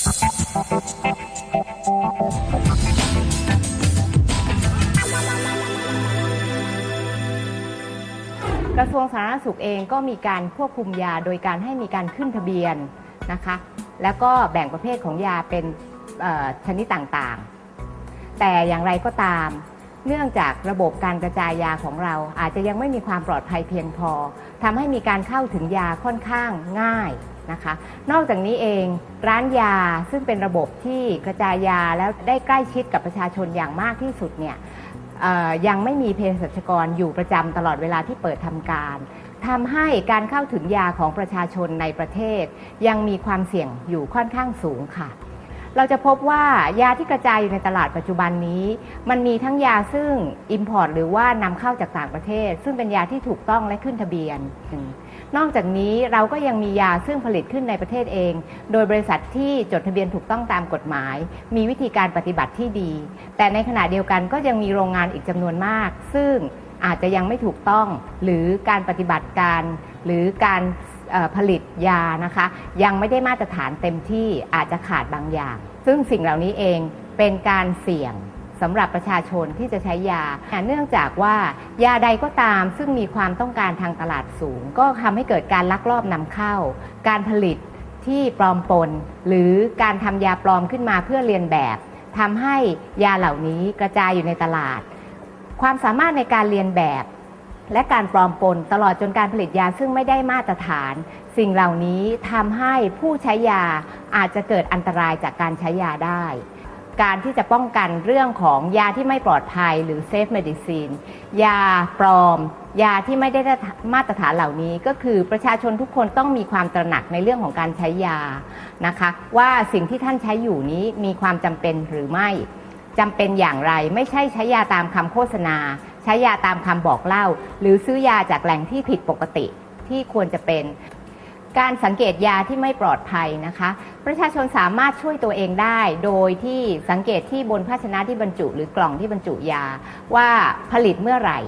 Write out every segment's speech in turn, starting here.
กระทรวงสาธารณสุขเองก็มีการควบคุมยาโดยการให้มีการขึ้นทะเบียนนะคะ แล้วก็แบ่งประเภทของยาเป็นชนิดต่างๆ แต่อย่างไรก็ตาม เนื่องจากระบบการกระจายยาของเราอาจจะยังไม่มีความปลอดภัยเพียงพอทำให้มีการเข้าถึงยาค่อนข้างง่ายนะคะ นอกจากนี้เองร้านยาซึ่งเป็นระบบที่กระจายยาแล้วได้ใกล้ชิดกับประชาชนอย่างมากที่สุดเนี่ยยังไม่มีเภสัชกรอยู่ประจำตลอดเวลาที่เปิดทำการทำให้การเข้าถึงยาของประชาชนในประเทศ ยังมีความเสี่ยงอยู่ค่อนข้างสูงค่ะ เราจะพบว่ายาที่กระจายอยู่ในตลาดปัจจุบันนี้ มันมีทั้งยาซึ่ง Import หรือว่านำเข้าจากต่างประเทศ ซึ่งเป็นยาที่ถูกต้องและขึ้นทะเบียน นอกจากนี้เราก็ยังมียาซึ่งผลิตขึ้นในประเทศเอง โดยบริษัทที่จดทะเบียนถูกต้องตามกฎหมาย มีวิธีการปฏิบัติที่ดี แต่ในขณะเดียวกันก็ยังมีโรงงานอีกจำนวนมาก ซึ่งอาจจะยังไม่ถูกต้องหรือการปฏิบัติการ หรือการ ผลิตยานะคะ ยังไม่ได้มาตรฐานเต็มที่อาจจะขาดบางอย่าง ซึ่งสิ่งเหล่านี้เองเป็นการเสี่ยงสำหรับประชาชนที่จะใช้ยา เนื่องจากว่ายาใดก็ตามซึ่งมีความต้องการทางตลาดสูง ก็ทำให้เกิดการลักลอบนำเข้า การผลิตที่ปลอมปน หรือการทำยาปลอมขึ้นมาเพื่อเรียนแบบทำให้ยาเหล่านี้กระจายอยู่ในตลาด ความสามารถในการเรียนแบบ และการปลอมปนตลอดจนการผลิตยาซึ่งไม่ได้มาตรฐาน สิ่งเหล่านี้ทำให้ผู้ใช้ยาอาจจะเกิดอันตรายจากการใช้ยาได้ การที่จะป้องกันเรื่องของยาที่ไม่ปลอดภัยหรือ safe medicine ยาปลอม ยาที่ไม่ได้มาตรฐานเหล่านี้ ก็คือประชาชนทุกคนต้องมีความตระหนักในเรื่องของการใช้ยานะคะ ว่าสิ่งที่ท่านใช้อยู่นี้มีความจำเป็นหรือไม่จำเป็นอย่างไรไม่ใช่ใช้ยาตามคำโฆษณา ใช้ยาตามคำบอกเล่า หรือซื้อยาจากแหล่งที่ผิดปกติที่ควรจะเป็น การสังเกตยาที่ไม่ปลอดภัยนะคะ ประชาชนสามารถช่วยตัวเองได้ โดยที่สังเกตที่บนภาชนะที่บรรจุ หรือกล่องที่บรรจุยาว่าผลิตเมื่อไหร่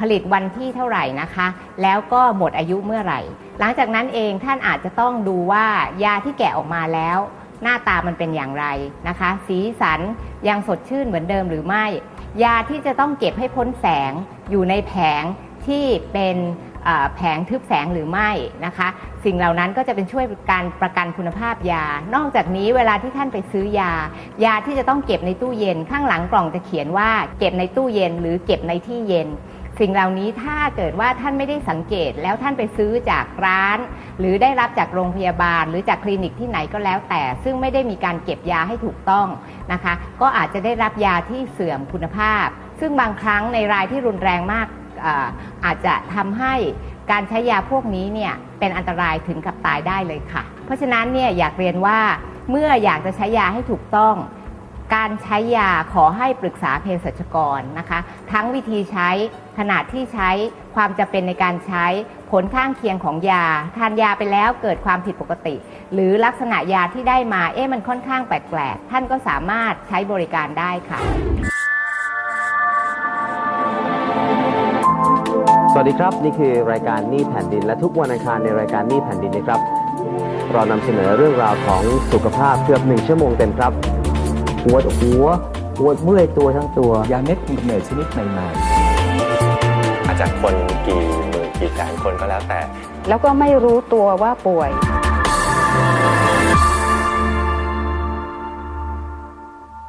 ผลิตวันที่เท่าไหร่นะคะ แล้วก็หมดอายุเมื่อไหร่ หลังจากนั้นเองท่านอาจจะต้องดูว่ายาที่แกะออกมาแล้ว หน้าตามันเป็นอย่างไรนะคะ สีสันยังสดชื่นเหมือนเดิมหรือไม่ ยาที่จะต้องเก็บให้พ้นแสงอยู่ในแผงที่เป็นแผงทึบแสงหรือไม่นะคะ สิ่งเหล่านั้นก็จะเป็นช่วยการประกันคุณภาพยา นอกจากนี้เวลาที่ท่านไปซื้อยา ยาที่จะต้องเก็บในตู้เย็น ข้างหลังกล่องจะเขียนว่า เก็บในตู้เย็นหรือเก็บในที่เย็น สิ่งเหล่านี้ถ้าเกิดว่าท่านไม่ได้สังเกตแล้วท่านไปซื้อจากร้าน หรือได้รับจากโรงพยาบาล หรือจากคลินิกที่ไหนก็แล้วแต่ ซึ่งไม่ได้มีการเก็บยาให้ถูกต้องนะคะ ก็อาจจะได้รับยาที่เสื่อมคุณภาพ ซึ่งบางครั้งในรายที่รุนแรงมากอาอาจจะทำให้การใช้ยาพวกนี้เนี่ยเป็นอันตรายถึงกับตายได้เลยค่ะ เพราะฉะนั้นเนี่ยอยากเรียนว่าเมื่ออยากจะใช้ยาให้ถูกต้อง การใช้ยาขอให้ปรึกษาเภสัชกรนะคะ ทั้งวิธีใช้ขนาดที่ใช้ความจำเป็นในการใช้ผลข้างเคียงของยา ทานยาไปแล้วเกิดความผิดปกติ หรือลักษณะยาที่ได้มาเอ๊ะมันค่อนข้างแปลกๆท่านก็สามารถใช้บริการได้ค่ะ สวัสดีครับ นี่คือรายการนี้แผ่นดิน และทุกวันอังคารในรายการนี้แผ่นดินนะครับ เรานำเสนอเรื่องราวของสุขภาพเกือบหนึ่งชั่วโมงเต็มครับ ปวดหัวปวดเมื่อยตัวทั้งตัวยาเม็ดกำเนิดชนิดใหม่อาจจะคนกี่หมื่นกี่แสนคนก็แล้วแต่ แล้วก็ไม่รู้ตัวว่าป่วยๆ